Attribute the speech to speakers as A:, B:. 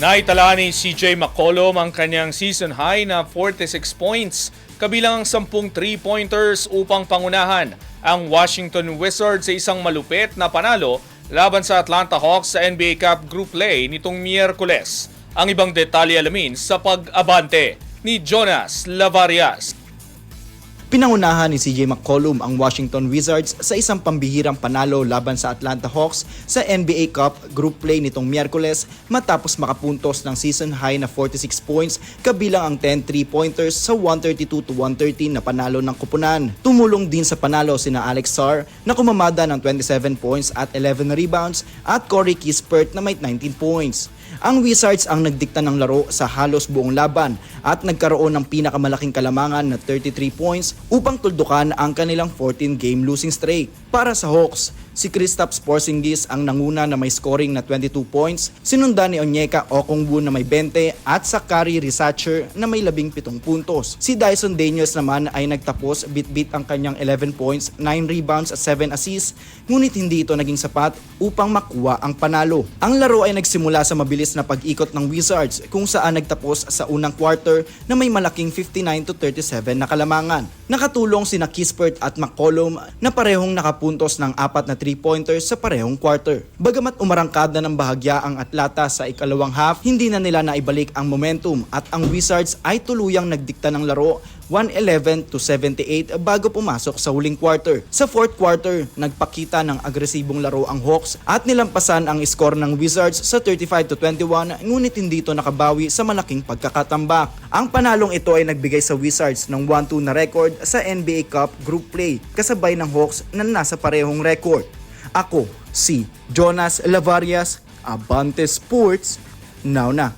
A: Naitala ni CJ McCollum ang kanyang season high na 46 points, kabilang ang 10 three-pointers upang pangunahan ang Washington Wizards sa isang malupit na panalo laban sa Atlanta Hawks sa NBA Cup Group Play nitong Miyerkules. Ang ibang detalye alamin sa pag-abante ni Jonas Lavarias.
B: Pinangunahan ni CJ McCollum ang Washington Wizards sa isang pambihirang panalo laban sa Atlanta Hawks sa NBA Cup Group Play nitong Miyerkules matapos makapuntos ng season high na 46 points kabilang ang 10 3-pointers sa 132 to 113 na panalo ng kupunan. Tumulong din sa panalo sina Alex Sarr na kumamada ng 27 points at 11 rebounds at Corey Kispert na may 19 points. Ang Wizards ang nagdikta ng laro sa halos buong laban at nagkaroon ng pinakamalaking kalamangan na 33 points upang tuldukan ang kanilang 14-game losing streak. Para sa Hawks, si Kristaps Porzingis ang nanguna na may scoring na 22 points, sinundan ni Onyeka Okongwu na may 20 at sa Kari Risacher na may 17 puntos. Si Dyson Daniels naman ay nagtapos bit-bit ang kanyang 11 points, 9 rebounds at 7 assists, ngunit hindi ito naging sapat upang makuha ang panalo. Ang laro ay nagsimula sa mabilis na pag-ikot ng Wizards kung saan nagtapos sa unang quarter na may malaking 59 to 37 na kalamangan. Nakatulong sina Kispert at McCollum na parehong nakapuntos ng apat na 3-pointers sa parehong quarter. Bagamat umarangkada ng bahagya ang Atlanta sa ikalawang half, hindi na nila naibalik ang momentum at ang Wizards ay tuluyang nagdikta ng laro 111 to 78 bago pumasok sa huling quarter. Sa fourth quarter, nagpakita ng agresibong laro ang Hawks at nilampasan ang score ng Wizards sa 35 to 21 ngunit hindi ito nakabawi sa malaking pagkakatambak. Ang panalong ito ay nagbigay sa Wizards ng 1-2 na record sa NBA Cup Group Play kasabay ng Hawks na nasa parehong record. Ako, si Jonas Lavarias, Abante Sports, now na.